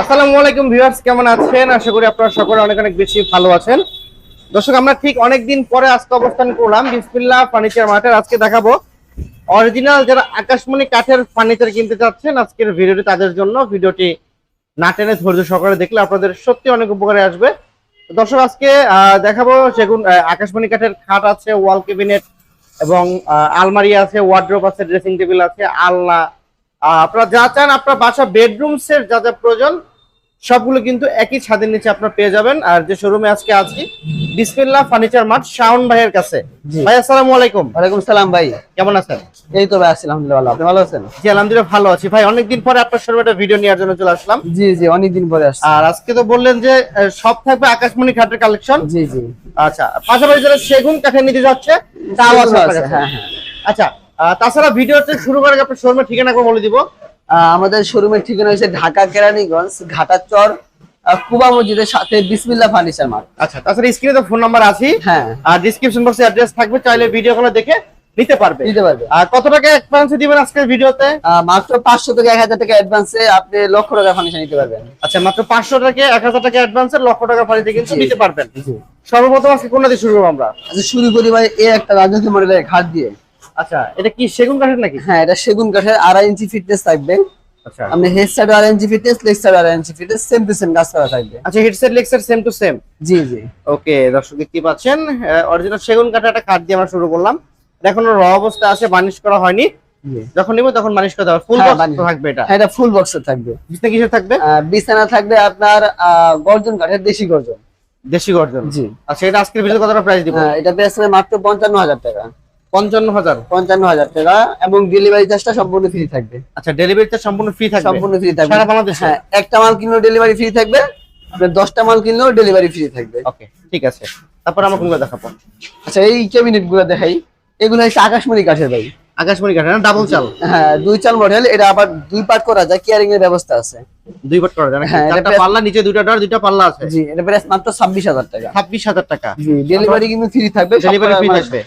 আসসালামু আলাইকুম ভিউয়ার্স, কেমন আছেন? আশা করি আপনারা সকলে অনেক অনেক বেশি ভালো আছেন। দর্শক, আমরা ঠিক অনেক দিন পরে আজকে অবস্থান করলাম বিসমিল্লাহ ফার্নিচার মার্টের আজকে দেখাবো অরিজিনাল যারা আকাশমণি কাঠের ফার্নিচার কিনতে চাচ্ছেন, আজকের ভিডিওটি তাদের জন্য। ভিডিওটি না টেনে ধৈর্য সহকারে দেখলে আপনাদের সত্যি অনেক উপকারে আসবে। দর্শক, আজকে দেখাবো সেগুন আকাশমণি কাঠের খাট আছে, ওয়াল কেবিনেট এবং আলমারি আছে, ওয়ার্ড্রোপ আছে, ড্রেসিং টেবিল আছে, আলনা আপনারা যা চান আপনার বাসা বেডরুমস এর যা যা প্রয়োজন সবগুলো কিন্তু একই ছাদের নিচে আপনারা পেয়ে যাবেন। আর যে শোরুমে আজকে আছি বিসমিল্লাহ ফার্নিচার মার্ট শাওন ভাইয়ের কাছে। ভাই আসসালামু আলাইকুম। ওয়ালাইকুম সালাম ভাই। কেমন আছেন? এই তো ভাই আছি আলহামদুলিল্লাহ ভালো। আপনি ভালো আছেন? জি আলহামদুলিল্লাহ ভালো আছি। ভাই অনেকদিন পরে আপনার শোরুমে একটা ভিডিও নেওয়ার জন্য চলে আসলাম। জি জি অনেকদিন পরে আসছি। আর আজকে তো বললেন যে সব থাকবে আকাশমণি খাটের কালেকশন জি জি। আচ্ছা পাশাপাশি যারা সেগুন কাঠের নিতে যাচ্ছে তাও আছে। হ্যাঁ হ্যাঁ। আচ্ছা তাছাড়া ভিডিওতে শুরু করার আগে আপনার শোরুমের ঠিকানা বলে দিব। আমাদের শোরুমের ঠিকানা হচ্ছে ঢাকা কেরানীগঞ্জ ঘাটার চর কুবা মসজিদের সাথে বিসমিল্লাহ ফার্নিচার মার্ট আচ্ছা তাছাড়া স্ক্রিনে তো ফোন নাম্বার আছে হ্যাঁ। আর ডিসক্রিপশন বক্সে অ্যাড্রেস থাকবে চাইলে ভিডিও কলে দেখে নিতে পারবে। দিতে পারবে। আর কত টাকা অ্যাডভান্স দিবেন আজকের ভিডিওতে মাত্র পাঁচশো থেকে এক হাজার টাকা অ্যাডভান্সে আপনি লক্ষ টাকা ফার্নিচার নিতে পারবেন। আচ্ছা মাত্র পাঁচশো টাকা এক হাজার টাকা অ্যাডভান্সের লক্ষ টাকা ফাড়িতে কিন্তু নিতে পারবেন। সর্বপ্রথম আজকে কোনটা দিয়ে শুরু করব আমরা? আচ্ছা শুরু করি ভাই এই একটা রাজনীতি মডেলের ঘাট দিয়ে। আচ্ছা এটা কি সেগুন কাঠের নাকি? হ্যাঁ এটা সেগুন কাঠের আড়াই ইঞ্চি ফিটনেস থাকবে। আচ্ছা। আপনি আড়াই ইঞ্চি ফিটনেস লেগ সাইড আড়াই ইঞ্চি ফিটনেস সেম টু সেম করা থাকবে। আচ্ছা হেডসেট সেম টু সেম জি জি। ওকে দর্শক দেখতে পাচ্ছেন অরিজিনাল সেগুন কাঠের একটা কাঠ দিয়ে আমরা শুরু করলাম। এটা এখনও র আছে বার্নিশ করা হয়নি। যখন নিব তখন বার্নিশ করতে হবে ফুল হ্যাঁ, বক্স থাকবে এটা। হ্যাঁ এটা ফুল বক্সের থাকবে। বিছনা কিসের থাকবে? বিছানা থাকবে আপনার গর্জন কাঠের দেশি গর্জন। দেশি গর্জন। জি। আচ্ছা এটা আজকের ভিডিও কতটা প্রাইস দিব? হ্যাঁ, এটা মাত্র পঞ্চান্ন হাজার টাকা। পঞ্চান্ন হাজার। পঞ্চান্ন হাজার টাকা এবং ডেলিভারি চার্জটা সম্পূর্ণ ফ্রি থাকবে। আচ্ছা ডেলিভারিটা সম্পূর্ণ ফ্রি থাকবে? সম্পূর্ণ ফ্রি থাকবে। সারা বাংলাদেশে? হ্যাঁ একটা মাল কিনলেও ডেলিভারি ফ্রি থাকবে আপনার দশটা মাল কিনলেও ডেলিভারি ফ্রি থাকবে। ওকে ঠিক আছে। তারপর আমরা কোনগুলো দেখাবো? আচ্ছা এই ক্যাবিনেটগুলো দেখাই। এগুলো হচ্ছে আকাশমণি কাঠের ভাই আকাশমণি কাঠের না ডাবল চাল? হ্যাঁ দুই চাল মডেল এটা আবার দুই পার্ট করা যায় কেয়ারিং এর ব্যবস্থা আছে। দুই পাট করা যায়? হ্যাঁ, এটা পাল্লা নিচে দুইটা ডর দুইটা পাল্লা আছে? জি এটা প্রাইস মাত্র ছাব্বিশ হাজার টাকা। ছাব্বিশ হাজার টাকা। জি ডেলিভারি কিন্তু ফ্রি থাকবে ডেলিভারি ফ্রি থাকবে।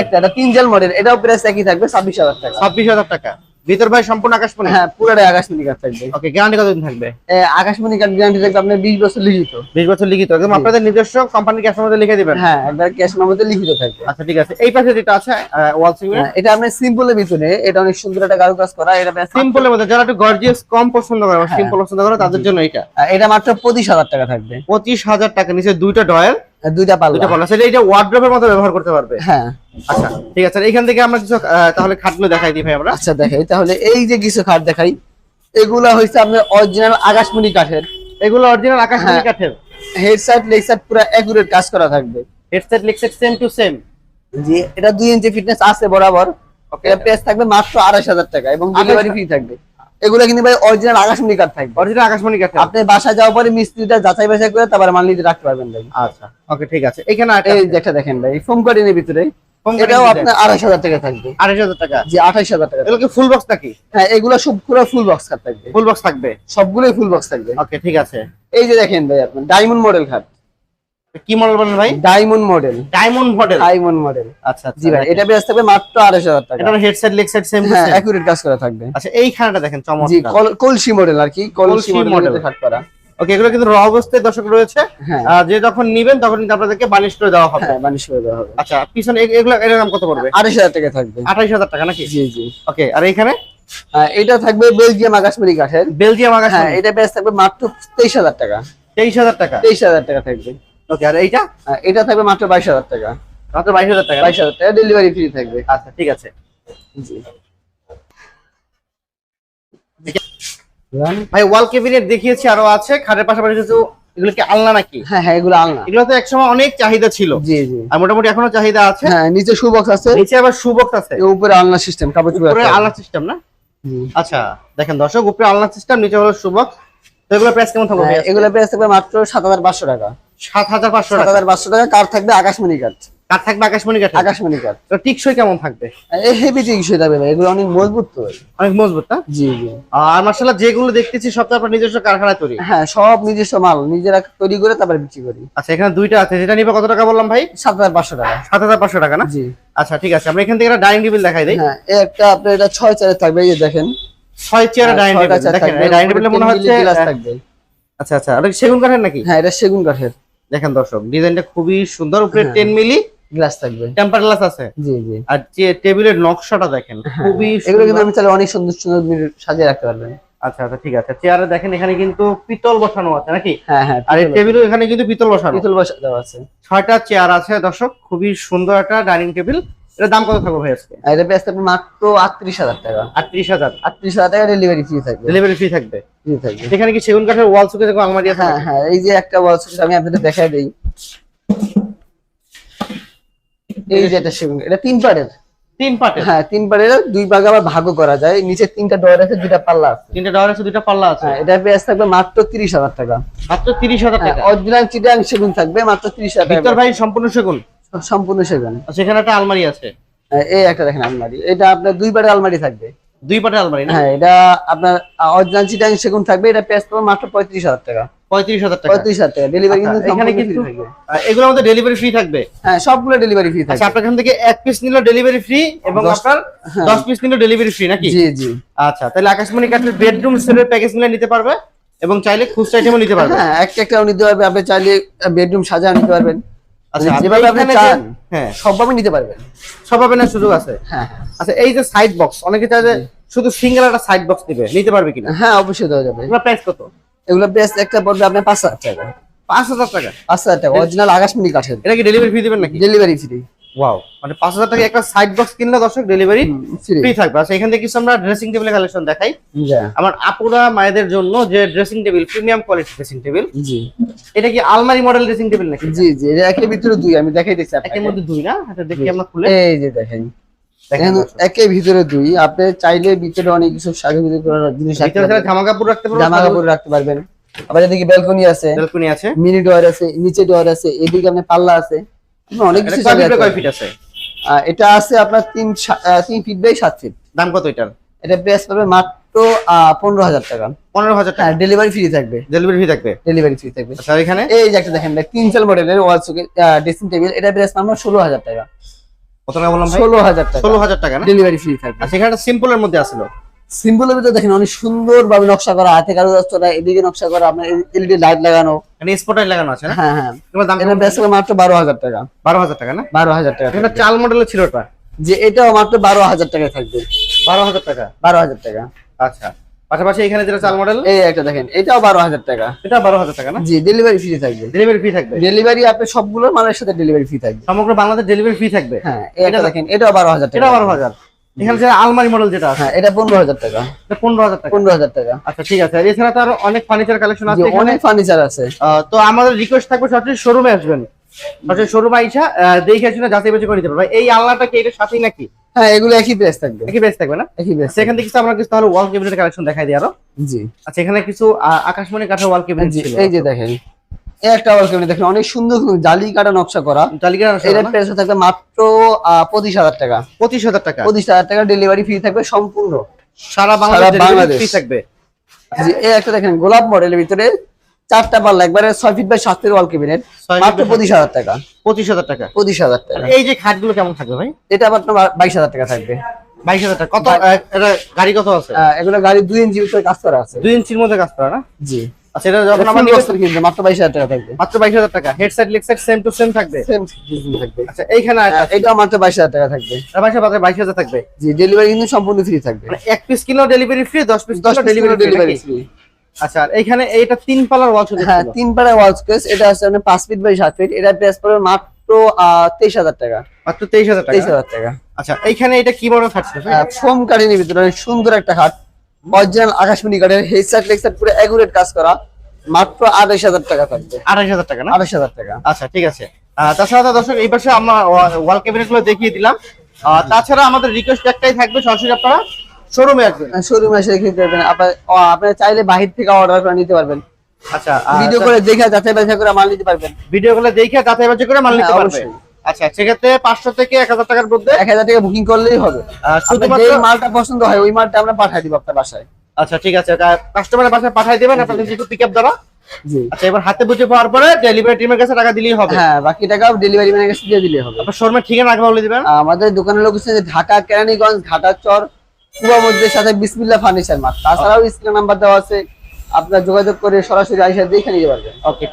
একটা এটা তিন জাল মডেল এটাও প্রাইস একই থাকবে ছাব্বিশ হাজার টাকা। ছাব্বিশ হাজার টাকা। ভিতর ভাই সম্পূর্ণ আকাশমণি? হ্যাঁ পুরোটাই আকাশমণি কাঠ থাকবে। ওকে গ্যারান্টি কতদিন থাকবে? এ, আকাশমণি কাঠ গ্যারান্টি থাকবে আপনার বিশ বছর লিখিত। বিশ বছর লিখিত। একদম আপনাদের নিজস্ব কোম্পানির ক্যাশের মধ্যে লিখে দিবেন? হ্যাঁ একবার ক্যাশ মধ্যে লিখিত থাকবে। আচ্ছা ঠিক আছে। এই পাশে যেটা আছে ওয়াল সিমেন্ট হ্যাঁ, এটা সিম্পলের ভিতরে এটা অনেক সুন্দর একটা কারুকাজ করা এটা সিম্পলের মধ্যে যারা একটু গর্জিয়াস কম পছন্দ করে হ্যাঁ। সিম্পল পছন্দ করে তাদের জন্য এটা এটা মাত্র পঁচিশ হাজার টাকা থাকবে। পঁচিশ হাজার টাকা নিচে দুইটা আর দুইটা পাল্লা। দুইটা পাল্লা। সেটা এটা মতো ব্যবহার করতে পারবে। হ্যাঁ। আচ্ছা ঠিক আছে। এখান থেকে আমরা কিছু তাহলে খাটগুলো দেখাই দিই ভাই আমরা। আচ্ছা দেখাই। তাহলে এই যে কিছু খাট দেখাই এগুলা হচ্ছে আপনার অরিজিনাল আকাশমণি কাঠের। এগুলো অরিজিনাল আকাশমণি হ্যাঁ। কাঠের। হেড সাইড লেগ সাইড পুরো অ্যাকুরেট কাজ করা থাকবে। হেডসেট লিখসেট সেম টু সেম জি এটা দুই ইঞ্চি ফিটনেস আছে বরাবর। ওকে প্রাইস থাকবে মাত্র আড়াইশ হাজার টাকা এবং ডেলিভারি ফ্রি থাকবে। এগুলো কিন্তু ভাই অরিজিনাল আকাশমণি কাঠ থাকবে। অরিজিনাল আকাশমণি কাঠের আপনি বাসা যাওয়ার পরে মিস্ত্রিটা যাচাই বাছাই করে তারপর মাল নিতে রাখতে পারবেন ভাই। আচ্ছা ওকে ঠিক আছে। এখানে এই যে একটা দেখেন ভাই ফোম কাটিনের ভিতরে। এটাও আপনার আড়াইশ হাজার টাকা থাকবে। আড়াইশ হাজার টাকা জি আঠাইশ হাজার টাকা এগুলো কি ফুল বক্স নাকি? হ্যাঁ এগুলো সব পুরো ফুল বক্স খাট থাকবে। ফুল বক্স থাকবে? সবগুলোই ফুল বক্স থাকবে। ওকে ঠিক আছে। এই যে দেখেন ভাই আপনার ডায়মন্ড মডেল খাট কি মডেল বলেন ভাই? Diamond model diamond model diamond model আচ্ছা জি ভাই এটা বেশ থাকবে মাত্র আড়াইশ হাজার টাকা। এটা headset leg set same to হ্যাঁ সেম অ্যাকুরেট কাজ করা থাকবে। আচ্ছা এইখানটা দেখেন জি চমৎকার কল- কলসি মডেল আর কি কলসি মডেল খাট করা। ওকে এগুলো কিন্তু র অবস্থায় দর্শক রয়েছে। হ্যাঁ। যে যখন নিবেন তখন কিন্তু আপনাদেরকে বানিশ করে দেওয়া হবে। হ্যাঁ বানিশ করে দেওয়া হবে। আচ্ছা পিছনে এগুলো এর দাম কত পড়বে? আড়াইশ হাজার টাকা থাকবে। আঠাইশ হাজার টাকা নাকি? জি জি। ওকে আর এইখানে আহ, এটা থাকবে বেলজিয়াম আকাশমণি কাঠের। বেলজিয়াম আকাশ হ্যাঁ এটা বেশ থাকবে মাত্র তেইশ হাজার টাকা। তেইশ হাজার টাকা। তেইশ হাজার টাকা থাকবে। ওকে আর এইটা? এটা থাকবে মাত্র বাইশ হাজার টাকা। মাত্র বাইশ হাজার টাকা বাইশ হাজার টাকা। ডেলিভারি ফ্রি থাকবে। আচ্ছা ঠিক আছে। জি। ভাই ওয়াল ক্যাবিনেট দেখিয়েছি আরও আছে। খাটের পাশাপাশি কিছু এগুলো কি আলনা নাকি? হ্যাঁ হ্যাঁ এগুলো আলনা। এগুলো তো একসময় অনেক চাহিদা ছিল। জি জি। আর মোটামুটি এখনও চাহিদা আছে। হ্যাঁ নিচে শু বক্স আছে। নিচে আবার সুবক্স আছে। এর উপরে আলনা সিস্টেম কাপড় উপরে আলনা সিস্টেম না? আচ্ছা দেখেন দর্শক উপরে আলনা সিস্টেম নিচে হলো সুবক্স তো এগুলো প্রাইস কেমন থাকবে হ্যাঁ, এগুলো প্রাইস থাকবে মাত্র সাত হাজার পাঁচশো টাকা। সাত হাজার পাঁচশো সাত টাকা হাজার পাঁচশো টাকা। কার থাকবে? আকাশমণি কাঠ কাঠ থাকবে? আকাশমণি কাঠ আকাশমণি কাঠ তো টিকসই কেমন থাকবে? এই হেভি টিকসই থাকবে ভাই। এগুলো অনেক মজবুত তো অনেক মজবুত না? জি জি। আর মার্শাল্লাহ যেগুলো দেখতেছি সব তো আপনার নিজস্ব কারখানায় তৈরি? হ্যাঁ সব নিজস্ব মাল। নিজেরা তৈরি করে তারপরে বিক্রি করি। আচ্ছা এখানে দুইটা আছে। যেটা নিবে কত টাকা বললাম ভাই? সাত হাজার পাঁচশো টাকা। সাত হাজার পাঁচশো টাকা না? জি। আচ্ছা ঠিক আছে। আমরা এখান থেকে একটা ডাইনিং টেবিল দেখাই দিই। হ্যাঁ এই একটা আপনার এটা ছয় চারের থাকবে এই যে দেখেন। ছয় চেয়ার ডাইনিং টেবিল দেখেন এই ডাইনিং টেবিলে মনে 10 হচ্ছে আচ্ছা আচ্ছা। সেগুন কাঠের নাকি? হ্যাঁ এটা সেগুন কাঠের। দেখেন দর্শক ডিজাইনটা খুবই সুন্দর উপরে হ্যাঁ। টেন মিলি গ্লাস থাকবে। টেম্পার গ্লাস আছে। জি জি। আর যে টেবিলের নকশাটা দেখেন খুবই হ্যাঁ। এগুলো কিন্তু আমি চাইলে অনেক সুন্দর সুন্দর সাজিয়ে রাখতে পারবেন। আচ্ছা আচ্ছা ঠিক আছে। চেয়ারে দেখেন এখানে কিন্তু পিতল বসানো আছে নাকি? হ্যাঁ হ্যাঁ আর এই টেবিলও এখানে কিন্তু পিতল বসানো। পিতল আছে। ছয়টা চেয়ার আছে দর্শক খুবই সুন্দর একটা ডাইনিং টেবিল। এটার দাম কত থাকবে ভাই আজকে? এটা আপনি মাত্র আটত্রিশ হাজার টাকা। আটত্রিশ হাজার? আটত্রিশ হাজার টাকা ডেলিভারি ফ্রি থাকবে। ডেলিভারি ফ্রি থাকবে? ফ্রি থাকবে। এখানে কি সেগুন কাঠের ওয়াল সুকে দেখো আলমারি আছে? হ্যাঁ হ্যাঁ এই যে একটা ওয়াল সুকেস আমি আপনাদের দেখাই দেই। এই যে এটা সেগুন এটা তিন পাড়ের তিন পার্টের হ্যাঁ তিন পাড়ের দুই ভাগে আবার ভাগও করা যায়। নিচে তিনটা ডোর আছে দুইটা পাল্লা আছে। তিনটা ডাওয়ার আছে দুইটা পাল্লা আছে? হ্যাঁ এটা প্রাইস থাকবে মাত্র তিরিশ হাজার টাকা। মাত্র তিরিশ হাজার টাকা? অরিজিনাল চিটাং সেগুন থাকবে মাত্র তিরিশ হাজার ভিক্টর ভাই সম্পূর্ণ সেগুন? সম্পূর্ণ সেগুন আর সেখানে একটা আলমারি আছে। হ্যাঁ, এই একটা দেখেন আলমারি। এটা আপনার দুই পাড়ের আলমারি থাকবে। দুই পাটের আলমারি না? হ্যাঁ এটা আপনার অরিজিনাল চিটাং সেগুন থাকবে। এটা প্রাইস পাবে মাত্র পঁয়ত্রিশ হাজার টাকা। পঁয়ত্রিশ হাজার টাকা। পঁয়ত্রিশ হাজার টাকা। ডেলিভারি কিন্তু আচ্ছা, এখানে কিন্তু free থাকবে। এগুলোর মধ্যে ডেলিভারি ফ্রি থাকবে? হ্যাঁ সবগুলো ডেলিভারি ফ্রি আচ্ছা থাকবে। আপনার এখান থেকে এক পিস নিলে ডেলিভারি ফ্রি এবং আপনার হ্যাঁ। দশ পিস নিলে ডেলিভারি ফ্রি নাকি? জি জি। আচ্ছা তাহলে আকাশমণি কাঠের বেডরুম সেটের প্যাকেজ নিলে নিতে পারবে এবং চাইলে খুচরা আইটেমও নিতে পারবে? হ্যাঁ একটা একটা নিতে পারবে। আপনি চাইলে বেডরুম সাজানো নিতে পারবেন। আচ্ছা যেভাবে আপনি চান হ্যাঁ। সবভাবে নিতে পারবেন। সব পাবেনের সুযোগ আছে। হ্যাঁ আচ্ছা এই যে সাইড বক্স অনেকে চায় যে শুধু সিঙ্গেল একটা সাইড বক্স নিবে নিতে পারবে কিনা? হ্যাঁ অবশ্যই দেওয়া যাবে। এগুলো প্রাইস কত? এগুলো বেস্ট একটা পড়বে আপনার পাঁচ হাজার টাকা। পাঁচ হাজার টাকা? পাঁচ হাজার টাকা অরিজিনাল আকাশমণি কাঠের এটা কি ডেলিভারি ফ্রি দিবেন নাকি? ডেলিভারি ফ্রি ওয়াও মানে পাঁচ হাজার টাকা একটা সাইড বক্স কিনলে দর্শক ডেলিভারি ফ্রি থাকবে। আচ্ছা এখান থেকে কিছু আমরা ড্রেসিং টেবিলের কালেকশন দেখাই। আমার আপুরা মায়েদের জন্য যে dressing table premium quality dressing table জি। এটা কি আলমারি মডেল ড্রেসিং টেবিল নাকি? জি জি এটা একের ভিতরে দুই আমি দেখাই দিচ্ছি আপনাকে। একের মধ্যে দুই না? এটা দেখি আমরা খুলে। এই যে দেখেন। দেখেন একের ভিতরে দুই। আপনি চাইলে ভিতরে অনেক কিছু সাজু ভিতরে জিনিস জামা কাপড় রাখতে পারব জামা কাপড় রাখতে পারবেন। আবার এদিকে ব্যালকনি আছে। ব্যালকনি আছে। মিনি ডোর আছে নিচে ডোর আছে এদিকে আপনার পাল্লা আছে। আপনি অনেক এটা কিছু কয় ফিট আছে। এটা আপনার তিন তিন ফিট বাই সাত ফিট। দাম কত এটার? এটা প্রাইস পাবে মাত্র পনেরো হাজার টাকা। পনেরো হাজার টাকা। হ্যাঁ ডেলিভারি ফ্রি থাকবে। ডেলিভারি ফ্রি থাকবে? ডেলিভারি ফ্রি থাকবে। আচ্ছা আর এখানে? এই যে একটা দেখেন তিন চাল মডেলের ওয়াল সুকেট ড্রেসিং টেবিল এটা প্রাইস আমরা ষোলো হাজার টাকা। কত টাকা বললাম ষোলো হাজার টাকা। ষোলো হাজার টাকা ডেলিভারি ফ্রি থাকবে। আচ্ছা এখানে সিম্পলের মধ্যে আসলো। সিম্পলের ভিতরে দেখেন অনেক সুন্দর ভাবে নকশা করা হাতে করা এদিকে নকশা করা আপনার এলইডি লাইট লাগানো। এখানে স্পটাই লাগানো আছে না? হ্যাঁ হ্যাঁ। এগুলোর দাম এটা বেশ মাত্র বারো হাজার টাকা। বারো হাজার টাকা না? বারো হাজার টাকা এখানে চাল মডেলের ছিল ওটা? যে এটাও মাত্র বারো হাজার টাকায় থাকবে। বারো হাজার টাকা? বারো হাজার টাকা। আচ্ছা। পাশাপাশি এখানে যেটা চাল মডেল এই একটা দেখেন এটাও বারো হাজার টাকা। এটা বারো হাজার টাকা না? জি ডেলিভারি ফ্রি থাকবে। ডেলিভারি ফ্রি থাকবে? ডেলিভারি আপনি সবগুলো মালের সাথে ডেলিভারি ফ্রি থাকবে। সমগ্র বাংলাদেশ ডেলিভারি ফ্রি থাকবে? হ্যাঁ একটা দেখেন। এটাও বারো হাজার টাকা। এটা বারো হাজার? এখানে যে আলমারি মডেল যেটা আছে। হ্যাঁ এটা পনেরো হাজার টাকা। এটা পনেরো হাজার টাকা। পনেরো হাজার টাকা। আচ্ছা ঠিক আছে। আর এছাড়া তো আরও অনেক ফার্নিচার কালেকশন আছে অনেক ফার্নিচার আছে। তো আমাদের রিকোয়েস্ট থাকবে সরাসরি শোরুমে আসবেন। সরাসরি শোরুমে আইসা দেখে শুনে যাচাই বাছাই করে নিতে পারবে এই আলনাটা কি এটার সাথেই নাকি? হ্যাঁ এগুলো একই প্রাইস থাকবে। একই বেশ থাকবে না? একই প্রাইস সেখান থেকে কিছু আমরা কিছু তাহলে ওয়াল কেবিনেটের কালেকশন দেখাই দিই আরও। জি। আচ্ছা এখানে কিছু আকাশমণি কাঠের ওয়াল কেবিনেট ছিল। এই যে দেখেন। একটা ওয়াল ক্যাবিনেট দেখেন অনেক সুন্দর সুন্দর জালি কাটা নকশা করা। প্রাইস থাকবে মাত্র টাকা। টাকা? ডেলিভারি ফি থাকবে সম্পূর্ণ। সারা বাংলাদেশ বাংলাদেশ। ফ্রি থাকবে? জি এই একটা দেখেন গোলাপ মডেলের ভিতরে চারটা পাল্লা একবারে ছয় ফিট বাই সাত ফিট ওয়াল ক্যাবিনেট মাত্র পঁচিশ হাজার টাকা। পঁচিশ হাজার টাকা। পঁচিশ হাজার টাকা। এই যে খাটগুলো কেমন থাকবে ভাই? এটা আপনার বাইশ হাজার টাকা থাকবে। বাইশ হাজার টাকা। কত এটা গাড়ি কত আছে? এগুলো গাড়ি দুই ইঞ্চি ভিতরে কাজ করা আছে। দুই ইঞ্চির মধ্যে কাজ করা না? জি। আচ্ছা এটা যখন আমার নিবে কিনবে মাত্র বাইশ হাজার টাকা থাকবে। মাত্র টাকা। Head leg side same to same থাকবে? সেম থাকবে। আচ্ছা এইখানে আহ, মাত্র টাকা থাকবে। বাইশ হাজার বাইশ হাজার থাকবে? জি ডেলিভারি কিন্তু সম্পূর্ণ ফ্রি থাকবে। মানে এক পিস কিলো ডেলিভারি ফ্রি দশ পিস দশ ডেলিভারি ডেলিভারি ডেলিভারি ফ্রি আচ্ছা এইখানে এইটা তিন পালার ওয়াল হ্যাঁ ছিল। তিন পাড়া ওয়াল স্পেস এটা আছে আপনার পাঁচ ফিট বাই সাত ফিট এটা প্রাইস পড়বে মাত্র তেইশ হাজার টাকা। মাত্র তেইশ হাজার টাকা? তেইশ হাজার টাকা। আচ্ছা এইখানে এটা কি ফোম ভিতরে সুন্দর একটা খাট। অরিজিনাল আকাশমণি কাঠের হেডসেট লেগসেট পুরো কাজ করা। মাত্র আঠাশ হাজার টাকা থাকবে। হাজার টাকা না? আঠাশ হাজার টাকা। আচ্ছা ঠিক আছে। তাছাড়া দর্শক এই পাশে আমরা ওয়াল ক্যাবিনেটগুলো দেখিয়ে দিলাম। তাছাড়া আমাদের রিকোয়েস্ট একটাই থাকবে সরাসরি আপনারা শোরুমে আসবেন। শোরুমে এসে দেখে নিতে পারবেন। আপনারা চাইলে বাহির থেকে অর্ডার করে নিতে পারবেন। আচ্ছা ভিডিও করে দেখে যাচাই বাছাই করে মাল নিতে পারবেন। ভিডিও গুলো দেখে যাচাই বাছাই করে মাল নিতে হ্যাঁ, পারবে। অবশ্যই। আচ্ছা সেক্ষেত্রে পাঁচশো থেকে এক হাজার টাকার মধ্যে? এক হাজার টাকা বুকিং করলেই হবে। শুধুমাত্র মালটা পছন্দ হয় ওই মালটা আমরা পাঠিয়ে দিব আপনার বাসায়। আচ্ছা ঠিক আছে। কাস্টমারের বাসায় পাঠিয়ে দেবেন আপনাদের যেহেতু পিক আপ দ্বারা আচ্ছা এবার হাতে বুঝে পাওয়ার পরে ডেলিভারি টিমের কাছে টাকা দিলেই হবে। হ্যাঁ বাকি টাকা ডেলিভারি ম্যানের কাছে দিয়ে দিলে হবে। আপনার শোরুমের ঠিকানা আগে বলে দিবেন। আমাদের দোকানের লোকেশন ঢাকা কেরানীগঞ্জ ঘাটাচর কুবা মসজিদের সাথে বিসমিল্লাহ ফার্নিচার মার্ট তাছাড়াও স্ক্রিন নাম্বার দেওয়া আছে আপনার যোগাযোগ করে সরাসরি আইসা দেখে নিতে পারবেন। ওকে